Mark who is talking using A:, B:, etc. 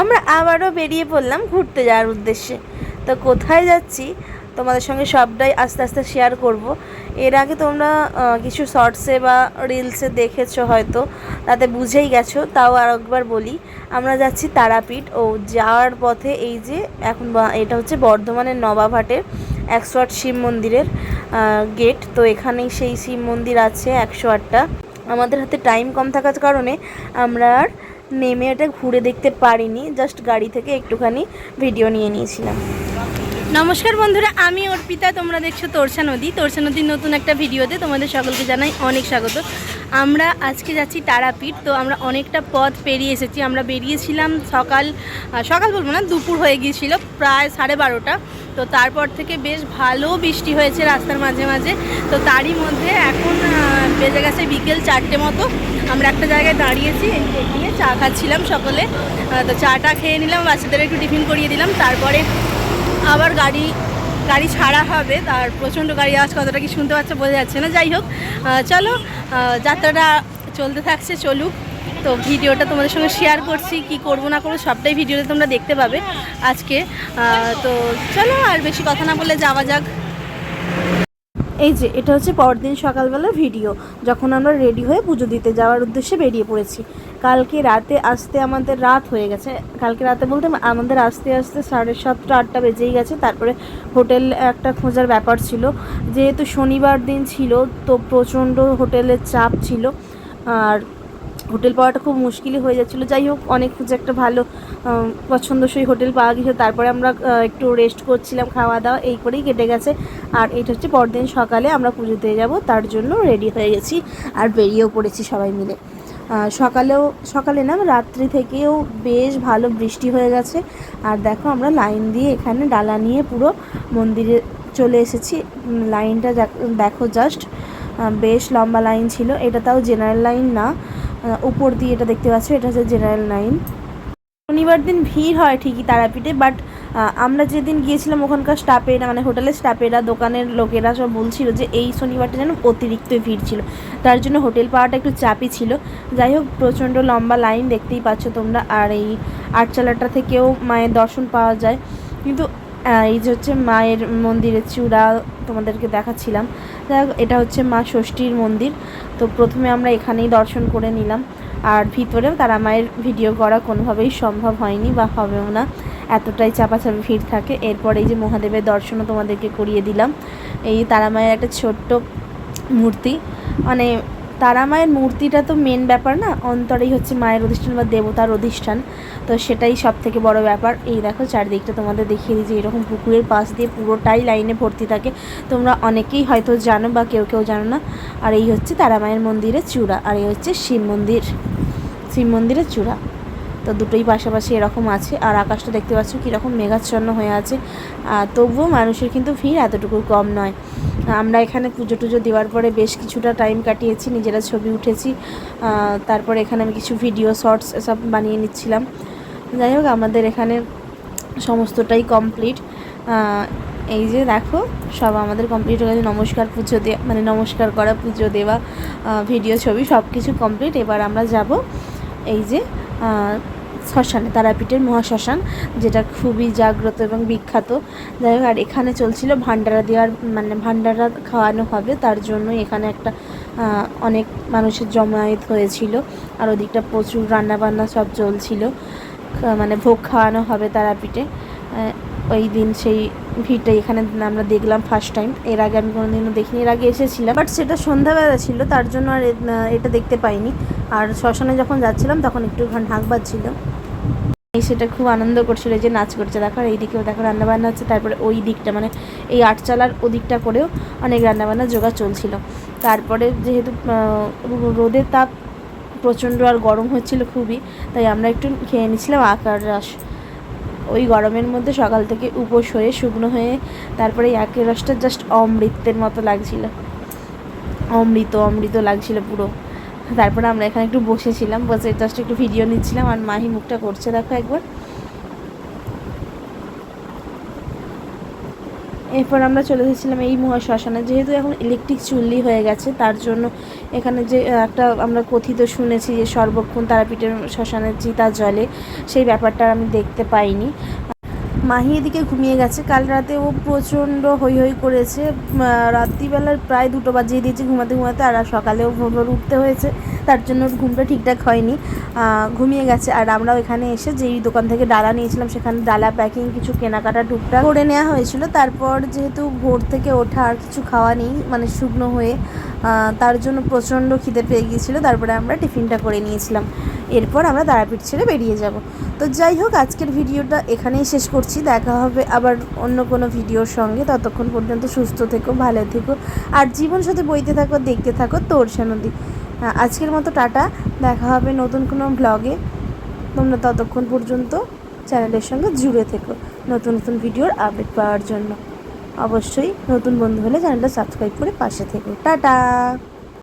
A: আমরা আবারও বেরিয়ে পড়লাম ঘুরতে যাওয়ার উদ্দেশ্যে। তো কোথায় যাচ্ছি, তোমাদের সঙ্গে সবটাই আস্তে আস্তে শেয়ার করব। এর আগে তোমরা কিছু শর্টসে বা রিলসে দেখেছ হয়তো, তাতে বুঝেই গেছো, তাও আর একবার বলি। আমরা যাচ্ছি তারাপীঠ। ও, যাওয়ার পথে এই যে, এখন এটা হচ্ছে বর্ধমানের নবাবহাটের একশো আট শিব মন্দিরের গেট, তো এখানেই সেই শিব মন্দির আছে একশো আটটা। আমাদের হাতে টাইম কম থাকার কারণে আমরা আর নেমে এটা ঘুরে দেখতে পারিনি জাস্ট গাড়ি থেকে একটুখানি ভিডিও নিয়ে নিয়েছিলাম। নমস্কার বন্ধুরা, আমি অর্পিতা, তোমরা দেখছ তোরসা নদী। তোরসা নদীর নতুন একটা ভিডিওতে তোমাদের সকলকে জানাই অনেক স্বাগত। আমরা আজকে যাচ্ছি তারাপীঠ, তো আমরা অনেকটা পথ পেরিয়ে এসেছি। আমরা বেরিয়েছিলাম সকাল সকাল বলব না, দুপুর হয়ে গিয়েছিল, প্রায় সাড়ে বারোটা। তো তারপর থেকে বেশ ভালো বৃষ্টি হয়েছে রাস্তার মাঝে মাঝে। তো তারই মধ্যে এখন বেজে গেছে বিকেল চারটে মতো। আমরা একটা জায়গায় দাঁড়িয়েছি এখানে চা খাচ্ছিলাম সকলে। তো চাটা খেয়ে নিলাম, বাচ্চাদের একটু টিফিন করিয়ে দিলাম। তারপরে আবার গাড়ি গাড়ি ছাড়া হবে, তার প্রচণ্ড গাড়ি আজ কতটা কি শুনতে পাচ্ছে বোঝা যাচ্ছে না। যাই হোক চলো যাত্রাটা চলতে থাকছে, চলুক। তো ভিডিওটা তোমাদের সঙ্গে শেয়ার করছি, কি করব না করব, সবটাই ভিডিওতে তোমরা দেখতে পাবে আজকে। তো চলো, আর বেশি কথা না বলে যাওয়া যাক। এই যে, এটা হচ্ছে পরদিন সকালবেলা ভিডিও যখন আমরা রেডি হয়ে পুজো দিতে যাওয়ার উদ্দেশ্যে বেরিয়ে পড়েছি। কালকে রাতে আসতে আমাদের রাত হয়ে গেছে। কালকে রাতে বলতে আমাদের আসতে আসতে সাড়ে সাতটা, আটটা বেজেই গেছে। তারপরে হোটেল একটা খোঁজার ব্যাপার ছিল। যেহেতু শনিবার দিন ছিল, তো প্রচণ্ড হোটেলের চাপ ছিল। আর হোটেল পাওয়াটা খুব মুশকিলই হয়ে যাচ্ছিল। যাই হোক, অনেক খুঁজে একটা ভালো পছন্দসই হোটেল পাওয়া গেছে। তারপরে আমরা একটু রেস্ট করছিলাম, খাওয়া দাওয়া এই করেই কেটে গেছে। আর এটা হচ্ছে পরদিন সকালে আমরা পুজো দিয়ে যাব, তার জন্য রেডি হয়ে গেছি আর বেরিয়েও পড়েছি সবাই মিলে। সকালেও, সকালে না, রাত্রি থেকেও বেশ ভালো বৃষ্টি হয়ে গেছে। আর দেখো, আমরা লাইন দিয়ে এখানে ডালা নিয়ে পুরো মন্দিরে চলে এসেছি। লাইনটা দেখো জাস্ট বেশ লম্বা লাইন ছিল। এটা তাও জেনারেল লাইন না। উপর দিয়ে এটা দেখতে পাচ্ছ, এটা হচ্ছে জেনারেল লাইন শনিবার দিন ভিড় হয় ঠিকই তারাপীঠে বাট আমরা যেদিন গিয়েছিলাম ওখানকার স্টাফেরা মানে হোটেলের স্টাফেরা দোকানের লোকেরা সব বলছিল যে এই শনিবারটা যেন অতিরিক্ত ভিড় ছিল। তার জন্য হোটেল পাওয়াটা একটু চাপই ছিল। যাই হোক, প্রচণ্ড লম্বা লাইন দেখতেই পাচ্ছ তোমরা, আর এই আটচালাটা থেকেও মায়ের দর্শন পাওয়া যায়। কিন্তু এই যে হচ্ছে মায়ের মন্দিরের চূড়া তোমাদেরকে দেখাচ্ছিলাম। এটা হচ্ছে মা ষষ্ঠীর মন্দির। তো প্রথমে আমরা এখানেই দর্শন করে নিলাম। আর ভিতরেও তারা মায়ের ভিডিও করা কোনোভাবেই সম্ভব হয়নি বা হবেও না। এতটাই চাপাচাপি ভিড় থাকে। এরপর এই যে মহাদেবের দর্শনও তোমাদেরকে করিয়ে দিলাম। এই তারা মায়ের একটা ছোট্ট মূর্তি। মানে তারা মায়ের মূর্তিটা তো মেন ব্যাপার না, অন্তরেই হচ্ছে মায়ের অধিষ্ঠান বা দেবতার অধিষ্ঠান। তো সেটাই সব থেকে বড় ব্যাপার। এই দেখো চারদিকটা তোমাদের দেখিয়ে দিই যে এরকম পুকুরের পাশ দিয়ে পুরোটাই লাইনে ভর্তি থাকে। তোমরা অনেকেই হয়তো জানো বা কেউ কেউ জানো না, আর এই হচ্ছে তারা মায়ের মন্দিরের চূড়া, আর এই হচ্ছে শিব মন্দির, শিব মন্দিরের চূড়া। তো দুটোই পাশাপাশি এরকম আছে, আর আকাশটা দেখতে পাচ্ছ কীরকম মেঘাচ্ছন্ন হয়ে আছে। তবুও মানুষের কিন্তু ভিড় এতটুকু কম নয়। আমরা এখানে পুজো টুজো দেওয়ার পরে বেশ কিছুটা টাইম কাটিয়েছি, নিজেরা ছবি উঠেছি তারপরে এখানে আমি কিছু ভিডিও শর্টস এসব বানিয়ে নিচ্ছিলাম। যাই হোক, আমাদের এখানে সমস্তটাই কমপ্লিট এই যে দেখো, সব আমাদের কমপ্লিট হয়ে গেছে। নমস্কার পুজো দেওয়া মানে নমস্কার করা, পুজো দেওয়া ভিডিও ছবি সব কিছু কমপ্লিট এবার আমরা যাব, এই যে শ্মশানে, তারাপীঠের মহাশ্মশান, যেটা খুবই জাগ্রত এবং বিখ্যাত। যাই হোক, আর এখানে চলছিল ভান্ডারা দেওয়ার মানে ভান্ডারা খাওয়ানো হবে। তার জন্য এখানে একটা অনেক মানুষের জমায়েত হয়েছিল। আর ওদিকটা প্রচুর রান্নাবান্না সব চলছিল। মানে ভোগ খাওয়ানো হবে তারাপীঠে। ওই দিন সেই ভিড়টা এখানে আমরা দেখলাম ফার্স্ট টাইম এর আগে আমি কোনোদিনও দেখিনি। এর আগে এসেছিলাম বাট সেটা সন্ধ্যাবেলা ছিল। তার জন্য আর এটা দেখতে পাইনি। আর শ্মশানে যখন যাচ্ছিলাম, তখন একটু ঢাক বাজছিল। এই সেটা খুব আনন্দ করছিল যে নাচ করছে, দেখো আর এইদিকেও দেখো রান্নাবান্না হচ্ছে, তারপরে ওই দিকটা মানে এই আটচালার ওদিকটা করেও অনেক রান্নাবান্না জোগাড় চলছিল। তারপরে যেহেতু রোদের তাপ প্রচণ্ড আর গরম হচ্ছিল খুবই, তাই আমরা একটু খেয়ে নিচ্ছিলাম আকার রস। ওই গরমের মধ্যে সকাল থেকে উপোস হয়ে, শুকনো হয়ে, তারপরে আখের রসটা জাস্ট অমৃতের মতো লাগছিল। অমৃত অমৃত লাগছিল পুরো। তারপরে আমরা এখানে একটু বসেছিলাম, বসে জাস্ট একটু ভিডিও নিচ্ছিলাম আর মাহি মুখটা করছে, দেখো একবার। এরপর আমরা চলে এসেছিলাম এই মহাশ্মশানে, যেহেতু এখন ইলেকট্রিক চুল্লি হয়ে গেছে, তার জন্য এখানে যে একটা আমরা কথিত শুনেছি যে সর্বক্ষণ তারাপীঠের শ্মশানের চিতা জলে, সেই ব্যাপারটা আমি দেখতে পাইনি। মাহি এদিকে ঘুমিয়ে গেছে। কাল রাতে ও প্রচণ্ড হই হৈ করেছে। রাত্রিবেলার প্রায় দুটো বাজিয়ে দিয়েছে ঘুমাতে ঘুমাতে, আর সকালেও ভোর উঠতে হয়েছে। তার জন্য ঘুমটা ঠিকঠাক হয়নি ঘুমিয়ে গেছে। আর আমরাও এখানে এসে যেই দোকান থেকে ডালা নিয়েছিলাম, সেখানে ডালা প্যাকিং কিছু কেনাকাটা টুকটাক করে নেওয়া হয়েছিল। তারপর যেহেতু ভোর থেকে ওঠা আর কিছু খাওয়া নেই মানে শুকনো হয়ে তার জন্য প্রচণ্ড খিদে পেয়ে গিয়েছিল। তারপরে আমরা টিফিনটা করে নিয়েছিলাম। এরপর আমরা তারাপীঠ ছেড়ে বেরিয়ে যাব। তো যাই হোক, আজকের ভিডিওটা এখানেই শেষ করছি। দেখা হবে আবার অন্য কোনো ভিডিওর সঙ্গে। ততক্ষণ পর্যন্ত সুস্থ থেকো, ভালো থেকো। আর জীবন সাথে বইতে থাকো, দেখতে থাকো তোরসা নদী আজকের মতো টাটা। দেখা হবে নতুন কোনো ব্লগে তোমরা ততক্ষণ পর্যন্ত চ্যানেলের সঙ্গে জুড়ে থেকো। নতুন নতুন ভিডিওর আপডেট পাওয়ার জন্য। অবশ্যই নতুন বন্ধু হলে চ্যানেলটা সাবস্ক্রাইব করে পাশে থেকো। টাটা!